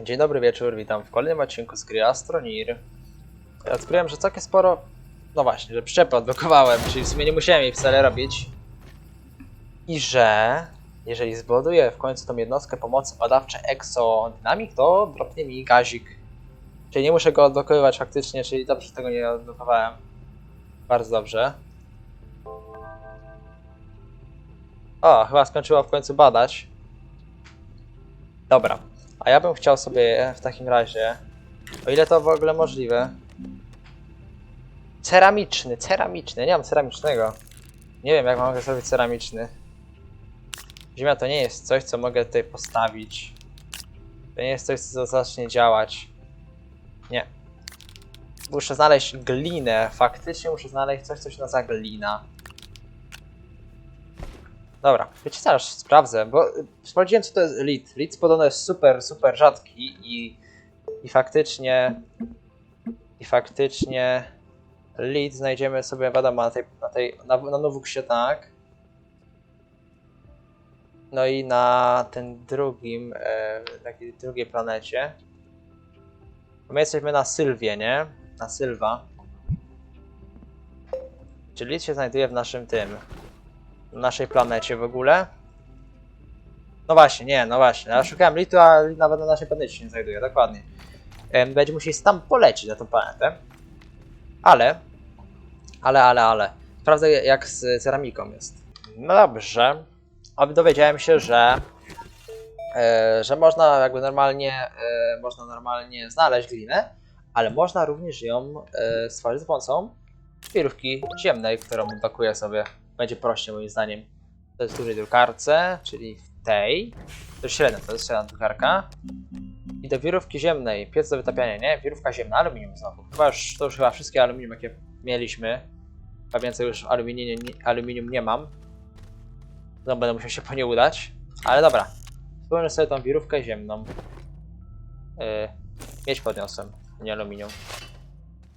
Dzień dobry wieczór, witam w kolejnym odcinku z gry Astronir. Ja odkryłem, że całkiem sporo... No właśnie, że przyczepy odblokowałem, czyli w sumie nie musiałem jej wcale robić. I że... Jeżeli zbuduję w końcu tą jednostkę pomocy badawcze Exodynamic, to dropnie mi gazik. Czyli nie muszę go odblokowywać faktycznie, czyli dobrze, tego nie odblokowałem. Bardzo dobrze. O, chyba skończyła w końcu badać. Dobra, a ja bym chciał sobie w takim razie, o ile to w ogóle możliwe, ceramiczny, ceramiczny, nie mam ceramicznego. Nie wiem jak mogę zrobić ceramiczny. Ziemia to nie jest coś, co mogę tutaj postawić. To nie jest coś, co zacznie działać. Nie. Muszę znaleźć glinę, faktycznie muszę znaleźć coś, co się nazywa glina. Dobra, wiecie aż sprawdzę, bo sprawdziłem co to jest lit. Lit podobno jest super, super rzadki i, i faktycznie i faktycznie lit znajdziemy sobie wiadomo na tej, na tej, na, na Nowuksie tak. No i na tym drugim, e, takiej drugiej planecie. My jesteśmy na Sylwie, nie? Na Sylwa. Czyli lit się znajduje w naszym tym, naszej planecie w ogóle. No właśnie, nie, no właśnie. Ja szukałem litu, a nawet na naszej planecie się nie znajduje, dokładnie. Będzie musieli tam polecieć na tą planetę. Ale, ale, ale, ale. Sprawdzę jak z ceramiką jest. No dobrze. Dowiedziałem się, że e, że można jakby normalnie e, można normalnie znaleźć glinę, ale można również ją e, stworzyć za pomocą wirówki ziemnej, którą dokuję sobie będzie prościej moim zdaniem. To jest w dużej drukarce, czyli w tej. To jest średnia, to jest średnia drukarka. I do wirówki ziemnej, piec do wytapiania, nie? Wirówka ziemna, aluminium znowu. Chyba już, to już chyba wszystkie aluminium, jakie mieliśmy. A więcej już aluminium, aluminium nie mam. No będę musiał się po nie udać. Ale dobra. Spróbujmy sobie tą wirówkę ziemną. Yy, mieć podniosłem, nie aluminium.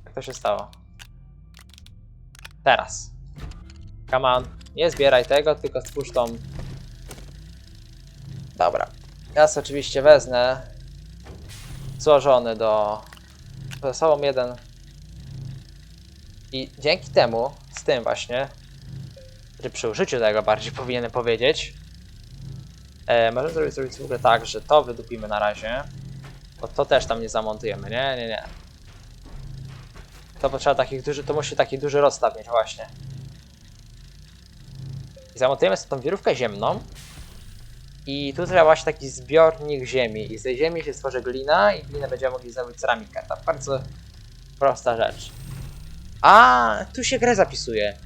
Jak to się stało? Teraz. Come on. Nie zbieraj tego, tylko stwórz tą... Dobra. Sobie oczywiście wezmę złożony do... ze sobą jeden i dzięki temu, z tym właśnie, czy przy użyciu tego bardziej powinienem powiedzieć, e, możemy zrobić, zrobić w ogóle tak, że to wydupimy na razie, bo to też tam nie zamontujemy, nie, nie, nie. To potrzeba takich duży, to musi taki duży rozstaw mieć właśnie. Zamontujemy sobie tą wirówkę ziemną. I tu trzeba właśnie taki zbiornik ziemi. I z tej ziemi się stworzy glina i glinę będziemy mogli zrobić ceramikę. To bardzo prosta rzecz. A, tu się grę zapisuje.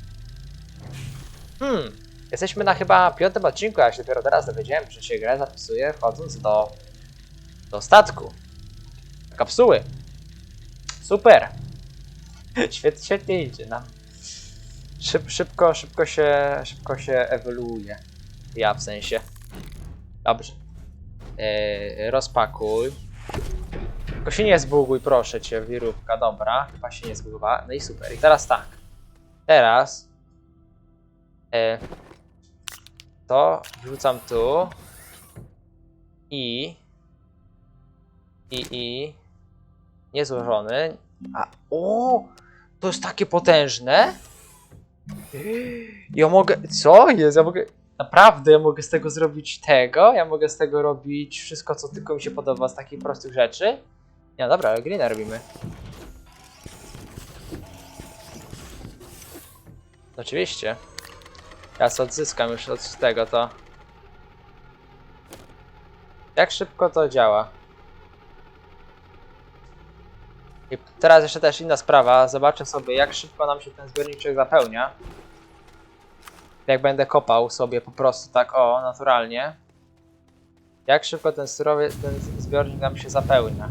Hmm, jesteśmy na chyba piątym odcinku, a ja się dopiero teraz dowiedziałem, że się grę zapisuje wchodząc do, do statku. Do kapsuły. Super. Świetnie, świetnie idzie nam. Szyb, szybko, szybko się, szybko się ewoluuje. Ja w sensie. Dobrze. Eee, rozpakuj. Tylko się nie zbuguj, proszę cię, wirówka. Dobra, chyba się nie zbugowała. No i super. I teraz tak. Teraz. E, to wrzucam tu. I. I, i. Niezłożony. A, o! To jest takie potężne. Ja mogę. Co jest? Ja mogę. Naprawdę, ja mogę z tego zrobić tego. Ja mogę z tego robić wszystko, co tylko mi się podoba z takich prostych rzeczy. Nie, dobra, ale greena robimy. Oczywiście. Ja sobie odzyskam już od tego to. Jak szybko to działa? I teraz jeszcze też inna sprawa. Zobaczę sobie, jak szybko nam się ten zbiorniczek zapełnia. Jak będę kopał sobie po prostu tak, o, naturalnie. Jak szybko ten surowiec, ten zbiornik nam się zapełnia.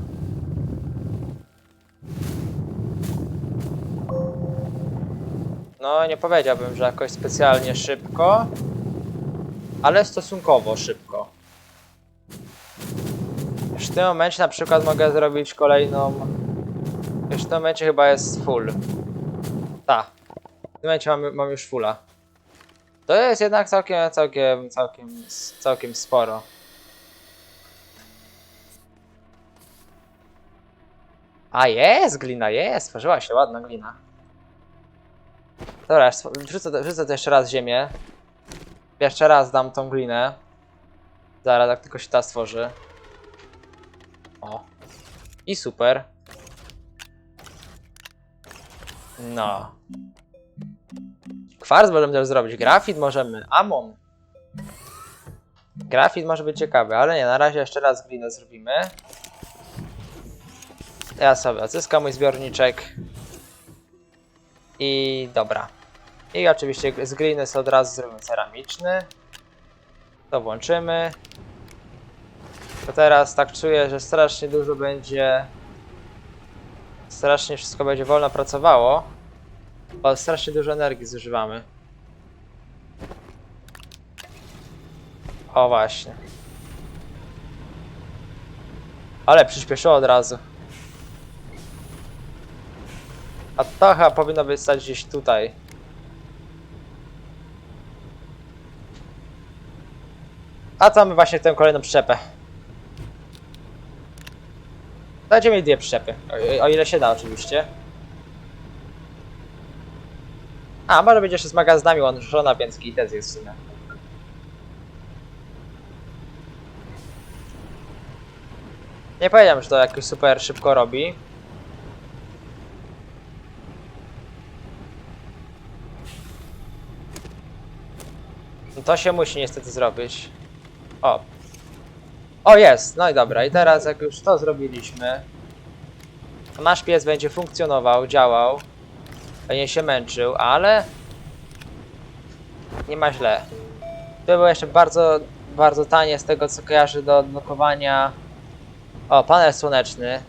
No, nie powiedziałbym, że jakoś specjalnie szybko, ale stosunkowo szybko. Już w tym momencie na przykład mogę zrobić kolejną. Już w tym momencie chyba jest full. Ta. W tym momencie mam, mam już fulla. To jest jednak całkiem, całkiem, całkiem, całkiem sporo. A jest glina, jest! Tworzyła się ładna glina. Dobra, wrzucę, wrzucę to jeszcze raz ziemię. Jeszcze raz dam tą glinę. Zaraz, jak tylko się ta stworzy. O. I super. No. Kwarc możemy też zrobić, grafit możemy, amon. Grafit może być ciekawy, ale nie, na razie jeszcze raz glinę zrobimy. Ja sobie odzyskam mój zbiorniczek. I dobra. I oczywiście z sobie od razu zrobimy ceramiczny. To włączymy. To teraz tak czuję, że strasznie dużo będzie. Strasznie wszystko będzie wolno pracowało. Bo strasznie dużo energii zużywamy. O właśnie. Ale przyspieszyło od razu. A to chyba powinno być stać gdzieś tutaj. A mamy właśnie tę kolejną przyczepę? Będziemy mieli dwie przyczepy. O, o ile się da oczywiście. A, może jeszcze z magazynami łączona, więc gites jest w sumie. Nie powiedziałem, że to jakoś super szybko robi. No to się musi niestety zrobić. O. O jest, no i dobra. I teraz jak już to zrobiliśmy, to nasz pies będzie funkcjonował, działał. Będzie się męczył, ale nie ma źle. To było jeszcze bardzo, bardzo tanie z tego co kojarzy do odblokowania. O, panel słoneczny.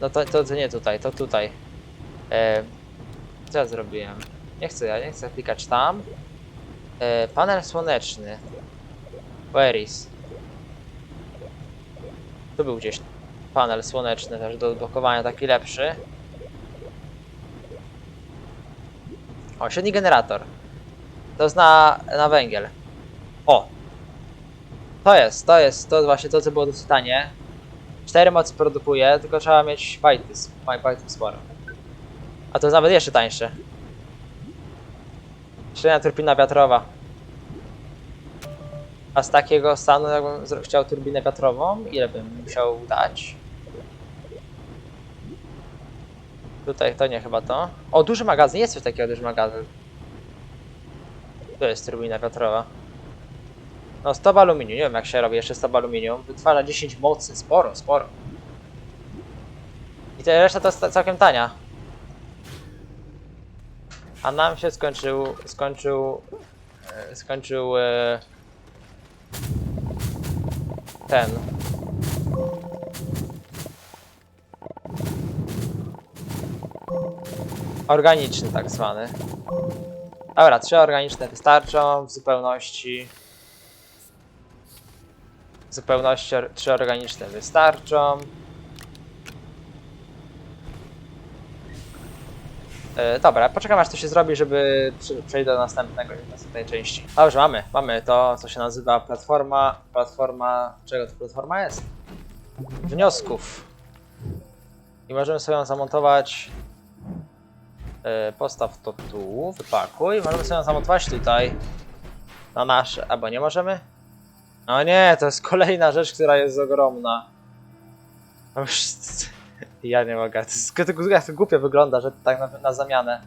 No to, to, to nie tutaj, to tutaj. E, co ja zrobiłem? Nie chcę, ja nie chcę klikać tam. E, panel słoneczny. Where is? Tu był gdzieś panel słoneczny też do odblokowania, taki lepszy. O, średni generator. To jest na, węgiel. O! To jest, to jest, to właśnie to, co było dosyć tanie. 4 mocy produkuje, tylko trzeba mieć bajty, baj- bajtów sporo. A to jest nawet jeszcze tańsze. Średnia turbina wiatrowa. A z takiego stanu, jakbym chciał turbinę wiatrową, ile bym musiał dać? Tutaj to nie chyba to. O, duży magazyn, jest coś takiego duży magazyn. To jest turbina wiatrowa. No, stop aluminium, nie wiem jak się robi jeszcze stop aluminium. Wytwarza 10 mocy, sporo, sporo. I ta reszta to jest całkiem tania. A nam się skończył, skończył, e, skończył e, ten. Organiczny tak zwany. Dobra, trzy organiczne wystarczą w zupełności. W zupełności trzy organiczne wystarczą. E, dobra, poczekam aż to się zrobi, żeby przejść do następnego, następnej części. Dobrze, mamy, mamy to, co się nazywa platforma, platforma, czego to platforma jest? Wniosków. I możemy sobie ją zamontować, postaw to tu, wypakuj, możemy sobie ją zamontować tutaj, na nasze, albo nie możemy? No nie, to jest kolejna rzecz, która jest ogromna. No ja nie mogę. To, jest, to, to głupio wygląda, że tak na, na zamianę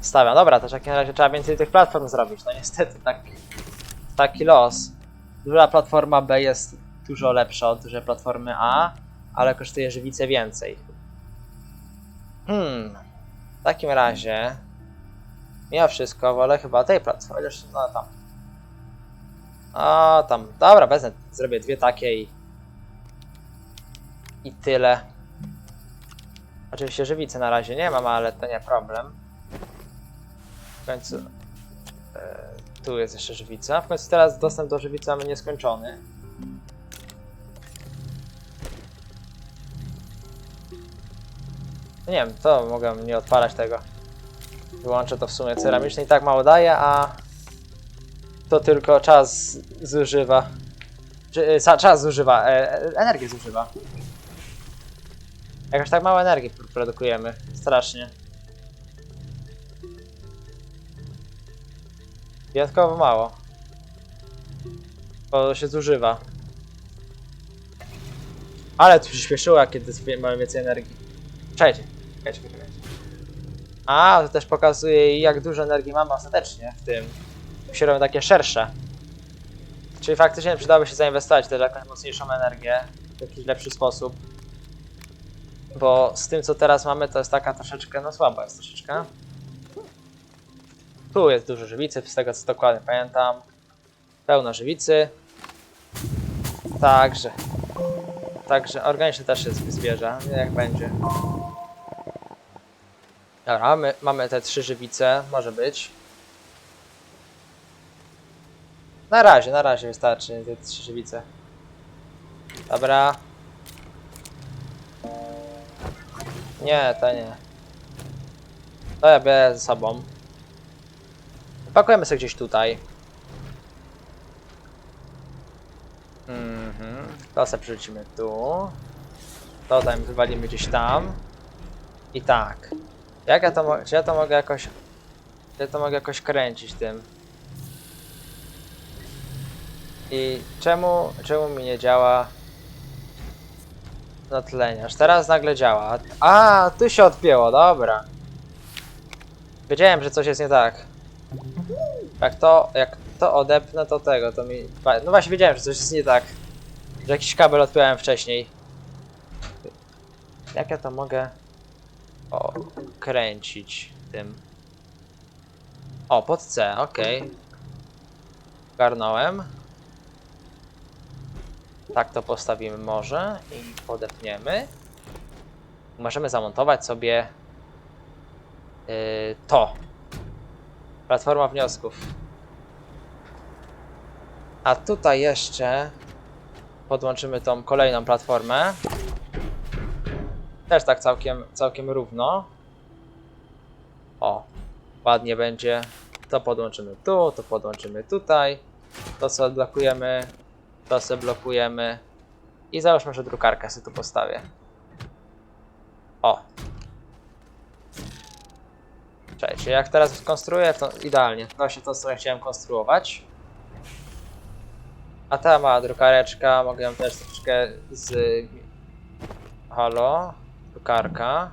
stawiam. Dobra, to w takim razie trzeba więcej tych platform zrobić. No niestety, taki, taki los. Duża platforma B jest dużo lepsza od dużej platformy A, ale kosztuje żywice więcej. Hmm. W takim razie mimo wszystko wolę chyba tej platformy, chociaż no tam. A tam, dobra, wezmę, zrobię dwie takie i i tyle. Oczywiście żywicy na razie nie mam, ale to nie problem. W końcu... E, tu jest jeszcze żywica. W końcu teraz dostęp do żywicy mamy nieskończony. Nie wiem, to mogę nie odpalać tego. Wyłączę to w sumie ceramiczne i tak mało daje, a to tylko czas zużywa. Czy, sa- czas zużywa, e, energię zużywa. Jakoś tak mało energii pr- produkujemy. Strasznie. Wyjątkowo mało. Bo się zużywa. Ale to przyspieszyło, kiedy mamy więcej energii. Czekajcie, A, to też pokazuje jak dużo energii mamy ostatecznie w tym. Robią takie szersze. Czyli faktycznie przydałoby się zainwestować też jakąś mocniejszą energię w jakiś lepszy sposób. Bo z tym co teraz mamy to jest taka troszeczkę, no słaba jest troszeczkę. Tu jest dużo żywicy, z tego co dokładnie pamiętam. Pełno żywicy. Także. Także organiczny też jest zwierzę, nie jak będzie. Dobra, mamy, mamy te trzy żywice, może być. Na razie, na razie wystarczy te trzy żywice. Dobra. Nie, to nie. To ja biorę ze sobą. Pakujemy sobie gdzieś tutaj. Mhm. To sobie przerzucimy tu. To tam wywalimy gdzieś tam. I tak. Jak ja to czy ja to mogę jakoś... Czy ja to mogę jakoś kręcić tym? I czemu, czemu mi nie działa natleniarz? Teraz nagle działa. A, tu się odpięło, dobra. Wiedziałem, że coś jest nie tak. Jak to, jak to odepnę, to tego, to mi... No właśnie wiedziałem, że coś jest nie tak. Że jakiś kabel odpiąłem wcześniej. Jak ja to mogę... O, kręcić tym. O, pod C, okej. Garnąłem. Tak to postawimy może i podepniemy. Możemy zamontować sobie yy, to. Platforma wniosków. A tutaj jeszcze podłączymy tą kolejną platformę. Też tak całkiem, całkiem równo. O, ładnie będzie. To podłączymy tu, to podłączymy tutaj. To co odblokujemy, to sobie blokujemy. I załóżmy, że drukarkę sobie tu postawię. O. Cześć, jak teraz skonstruuję, to idealnie. To właśnie to, co chciałem konstruować. A ta mała drukareczka, mogę ją też troszeczkę z... Halo? Drukarka.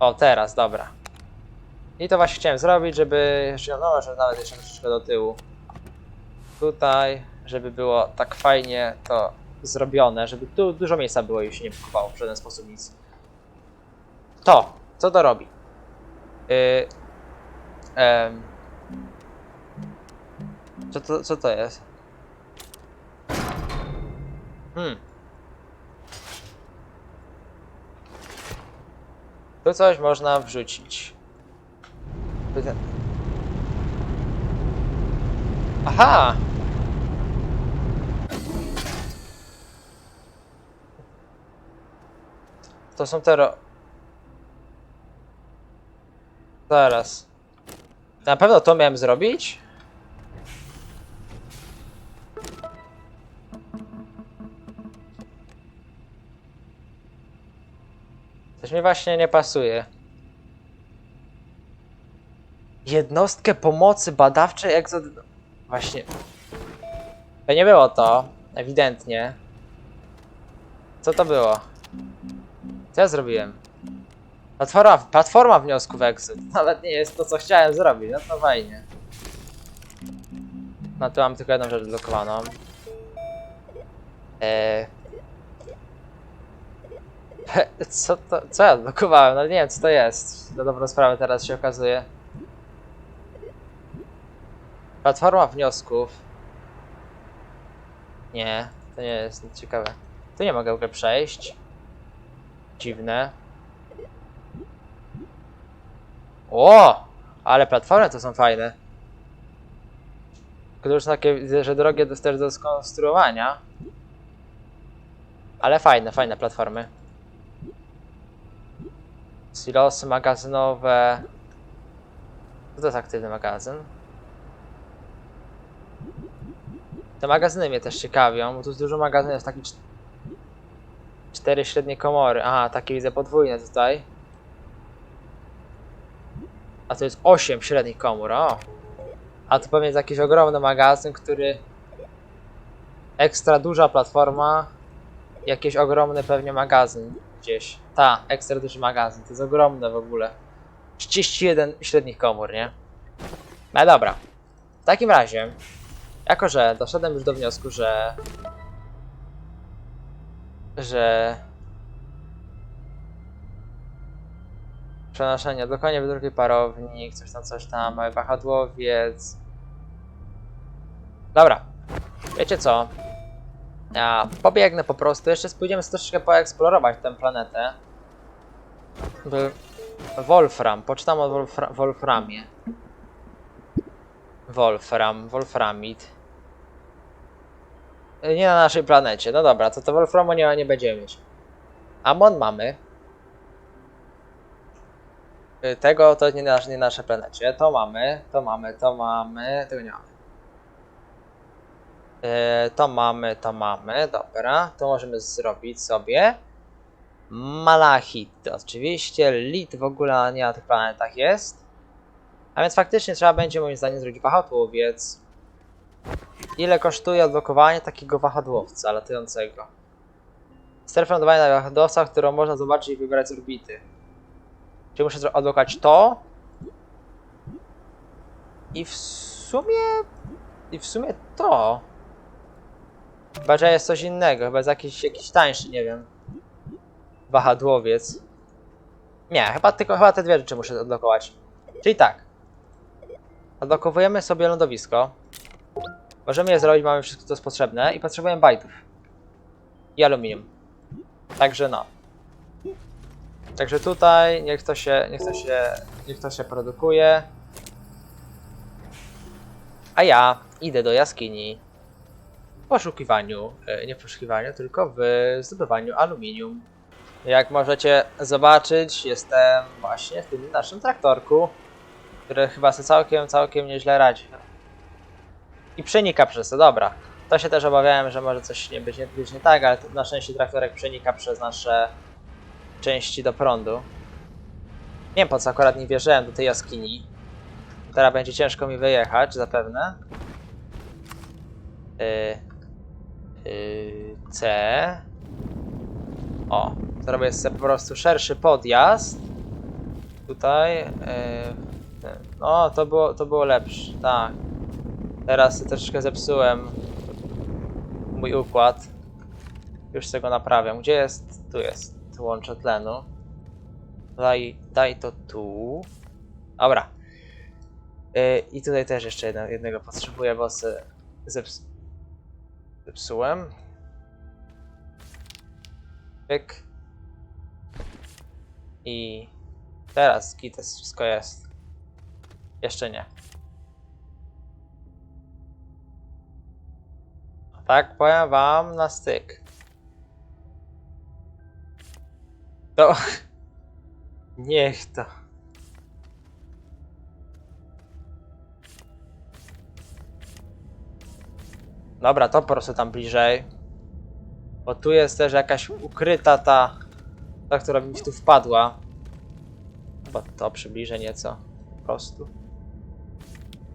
O, teraz, dobra. I to właśnie chciałem zrobić, żeby jeszcze, no może nawet jeszcze troszeczkę do tyłu. Tutaj, żeby było tak fajnie to zrobione, żeby tu dużo miejsca było i się nie blokowało w żaden sposób nic. To, co to robi? Yy, em, co, to, co to jest? Hmm. Tu coś można wrzucić. Aha! To są te ro... Zaraz. Na pewno to miałem zrobić? Coś mi właśnie nie pasuje. Jednostkę pomocy badawczej egzod... Właśnie. To nie było to. Ewidentnie. Co to było? Co ja zrobiłem? Platforma, platforma wniosków exit. Nawet nie jest to, co chciałem zrobić. No to fajnie. No tu mam tylko jedną rzecz blokowaną. Eee... Co to, co ja blokowałem? No nie wiem co to jest. Na dobrą sprawę teraz się okazuje. Platforma wniosków. Nie, to nie jest nic ciekawe. Tu nie mogę w ogóle przejść. Dziwne. O! Ale platformy to są fajne. Tylko już takie, widzę, że drogie też do skonstruowania. Ale fajne, fajne platformy. Silosy magazynowe. Co to jest aktywny magazyn? Te magazyny mnie też ciekawią, bo tu jest dużo magazynów czt- Cztery średnie komory. Aha, takie widzę podwójne tutaj. A to jest 8 średnich komór, o. A to pewnie jest jakiś ogromny magazyn, który... Ekstra duża platforma. Jakiś ogromny pewnie magazyn gdzieś. Ta, ekstra duży magazyn. To jest ogromne w ogóle. 31 średnich komór, nie? No dobra. W takim razie, jako że doszedłem już do wniosku, że że przenoszenie, dokładnie wydruki parownik, coś tam, coś tam, mały wahadłowiec. Dobra, wiecie co? Ja pobiegnę po prostu, jeszcze sobie troszeczkę poeksplorować tę planetę. Wolfram, poczytam o Wolfra Wolframie. Wolfram, Wolframid. Nie na naszej planecie. No dobra, to to Wolframu nie, nie będziemy mieć. Amon mamy. Y, Tego to nie na, nie na naszej planecie. To mamy, to mamy, to mamy. Tego nie mamy. Y, To mamy, to mamy. Dobra, to możemy zrobić sobie. Malachit, oczywiście. Lit w ogóle nie na tych planetach jest. A więc faktycznie trzeba będzie moim zdaniem zrobić wahadłowiec. Ile kosztuje odblokowanie takiego wahadłowca latającego? Strefę lądowania na wahadłowca, którą można zobaczyć i wybrać z orbity. Czyli muszę odblokować to. I w sumie... I w sumie to. Chyba, że jest coś innego. Chyba jest jakiś, jakiś tańszy, nie wiem. Wahadłowiec. Nie, chyba tylko chyba te dwie rzeczy muszę odblokować. Czyli tak. Odblokowujemy sobie lądowisko. Możemy je zrobić, mamy wszystko co jest potrzebne i potrzebujemy bajtów. I aluminium. Także no. Także tutaj niech to się, niech to się, niech to się produkuje. A ja idę do jaskini. Poszukiwaniu, e, nie w poszukiwaniu, tylko w zdobywaniu aluminium. Jak możecie zobaczyć, jestem właśnie w tym naszym traktorku, który chyba sobie całkiem, całkiem nieźle radzi. I przenika przez to, dobra. To się też obawiałem, że może coś nie być, nie być nie tak, ale na szczęście traktorek przenika przez nasze części do prądu. Nie wiem po co akurat nie wierzyłem do tej jaskini. Teraz będzie ciężko mi wyjechać, zapewne. Yy, C. O, zrobię sobie po prostu szerszy podjazd. Tutaj. Yy, no, to było, to było lepsze, tak. Teraz troszeczkę zepsułem mój układ. Już tego naprawiam. Gdzie jest? Tu jest. Łącze tlenu. Daj, daj to tu. Dobra. Yy, I tutaj też jeszcze jednego potrzebuję, bo se zeps zepsułem. Pyk. I teraz gites wszystko jest. Jeszcze nie. Tak, powiem wam na styk. To... Niech to. Dobra, to po prostu tam bliżej. Bo tu jest też jakaś ukryta ta... Ta, która mi tu wpadła. Chyba to przybliżę nieco. Po prostu.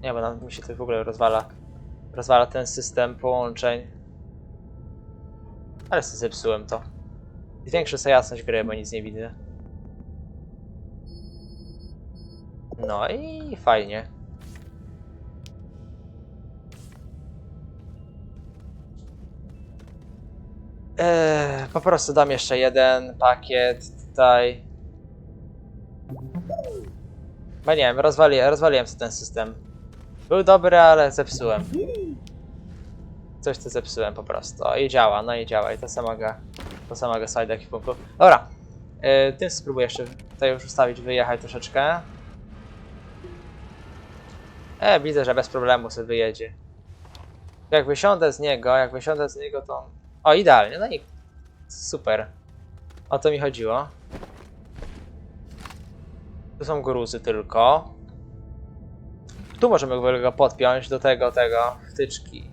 Nie, bo nam mi się to w ogóle rozwala. Rozwala ten system połączeń. Ale sobie zepsułem to. Zwiększę sobie jasność gry, bo nic nie widzę. No i fajnie. Eee, po prostu dam jeszcze jeden pakiet tutaj. Bo nie wiem, rozwali, rozwaliłem sobie ten system. Był dobry, ale zepsułem. Coś to zepsułem po prostu. O, i działa, no i działa. I to samego, to samego slajda ekwipunku. Dobra. Yy, tym spróbuję jeszcze tutaj już ustawić, wyjechać troszeczkę. E, widzę, że bez problemu sobie wyjedzie. Jak wysiądę z niego, jak wysiądę z niego, to... O, idealnie, no i super. O to mi chodziło. Tu są gruzy tylko. Tu możemy go podpiąć do tego, tego, wtyczki.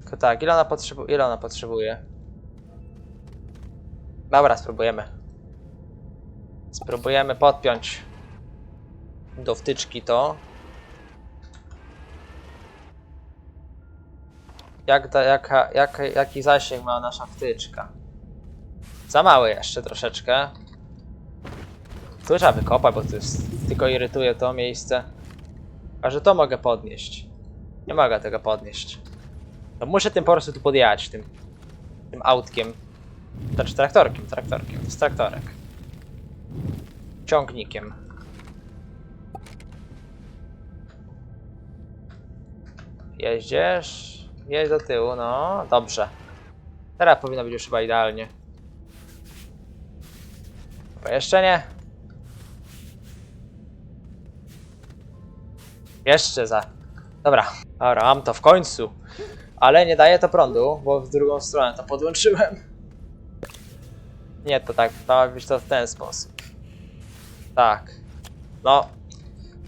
Tylko tak, ile ona, potrzebu ile ona potrzebuje? Dobra, spróbujemy. Spróbujemy podpiąć do wtyczki to. Jak da, jaka, jaki zasięg ma nasza wtyczka? Za mały jeszcze troszeczkę. Tu trzeba wykopać, bo to jest, tylko irytuje to miejsce. A że to mogę podnieść. Nie mogę tego podnieść. To muszę tym po prostu tu podjechać, tym, tym autkiem. Znaczy traktorkiem, traktorkiem, to jest traktorek. Ciągnikiem. Jeździesz? Jedź do tyłu, no, dobrze. Teraz powinno być już chyba idealnie. Bo jeszcze nie. Jeszcze za. Dobra, dobra, mam to w końcu. Ale nie daje to prądu, bo w drugą stronę to podłączyłem. Nie, to tak, to ma być to w ten sposób. Tak. No.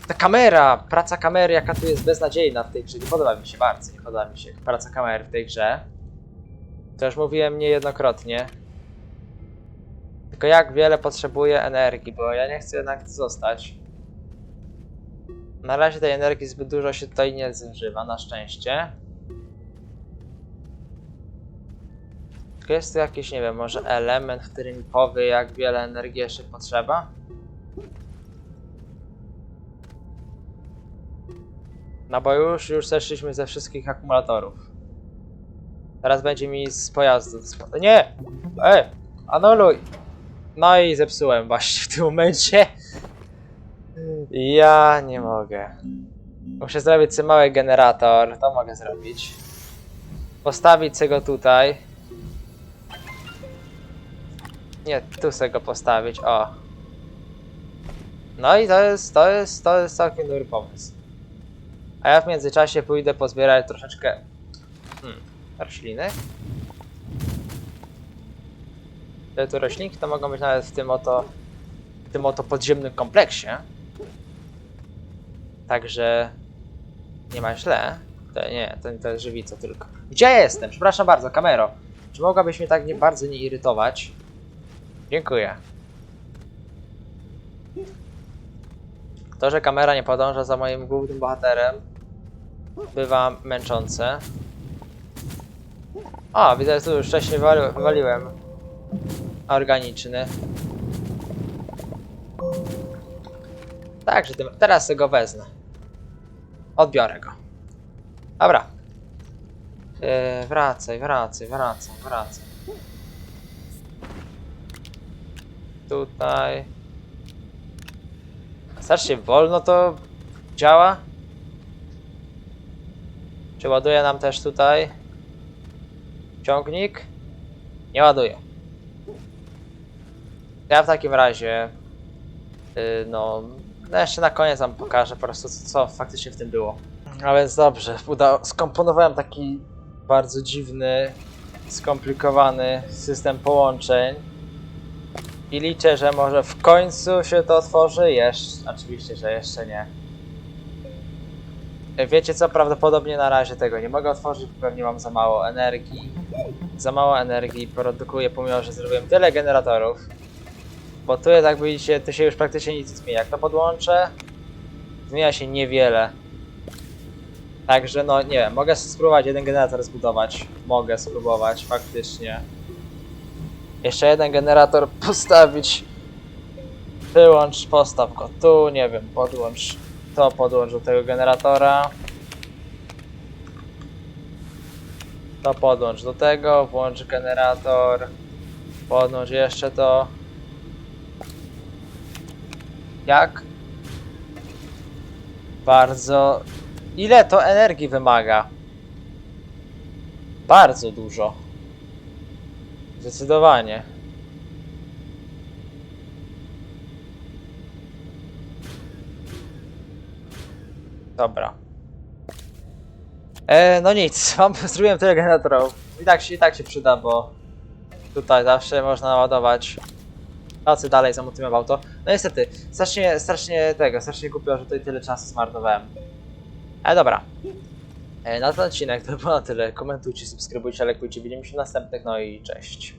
Ta kamera, praca kamery, jaka tu jest beznadziejna w tej grze. Nie podoba mi się bardzo, nie podoba mi się praca kamery w tej grze. To już mówiłem niejednokrotnie. Tylko jak wiele potrzebuję energii, bo ja nie chcę jednak zostać. Na razie tej energii zbyt dużo się tutaj nie zużywa, na szczęście. Tylko jest tu jakiś, nie wiem, może element, który mi powie, jak wiele energii jeszcze potrzeba? No bo już, już zeszliśmy ze wszystkich akumulatorów. Teraz będzie mi z pojazdu. Nie! Ej! Anuluj! No i zepsułem właśnie w tym momencie. Ja nie mogę. Muszę zrobić sobie mały generator. To mogę zrobić. Postawić sobie go tutaj. Nie, tu sobie go postawić. O. No i to jest, to jest, to jest całkiem dobry pomysł. A ja w międzyczasie pójdę pozbierać troszeczkę hmm, rośliny. Te tu roślinki to mogą być nawet w tym oto, w tym oto podziemnym kompleksie. Także nie ma źle. To nie, to, to jest żywica tylko. Gdzie ja jestem? Przepraszam bardzo, kamero. Czy mogłabyś mnie tak nie bardzo nie irytować? Dziękuję. To, że kamera nie podąża za moim głównym bohaterem, bywa męczące. O, widzę, że tu już wcześniej wywali- wywaliłem. Organiczny. Także teraz go wezmę. Odbiorę go. Dobra. Yy, wracaj, wracaj, wracaj, wracaj. Tutaj. Strasznie wolno to działa. Czy ładuje nam też tutaj ciągnik? Nie ładuje. Ja w takim razie, yy, no, no jeszcze na koniec wam pokażę po prostu co, co faktycznie w tym było. A więc dobrze, uda, skomponowałem taki bardzo dziwny, skomplikowany system połączeń. I liczę, że może w końcu się to otworzy. Jeszcze, oczywiście, że jeszcze nie. Wiecie co? Prawdopodobnie na razie tego nie mogę otworzyć, bo pewnie mam za mało energii. Za mało energii produkuję, pomimo że zrobiłem tyle generatorów. Bo tu jak widzicie, tu się już praktycznie nic nie zmienia. Jak to podłączę, zmienia się niewiele. Także no nie wiem, mogę spróbować jeden generator zbudować. Mogę spróbować, faktycznie. Jeszcze jeden generator postawić. Wyłącz, postaw go tu, nie wiem, podłącz to, podłącz do tego generatora. To podłącz do tego, włącz generator. Podłącz jeszcze to. Jak? Bardzo. Ile to energii wymaga? Bardzo dużo. Zdecydowanie. Dobra. E, no nic, mam, zrobiłem tyle generatorów. I tak, się, I tak się przyda, bo tutaj zawsze można naładować. Pracy dalej zamontujemy auto. No niestety, strasznie, strasznie tego, strasznie głupio, że tutaj tyle czasu zmarnowałem. Ale dobra. E, na ten odcinek to było na tyle. Komentujcie, subskrybujcie, lajkujcie. Widzimy się w następnych, no i cześć.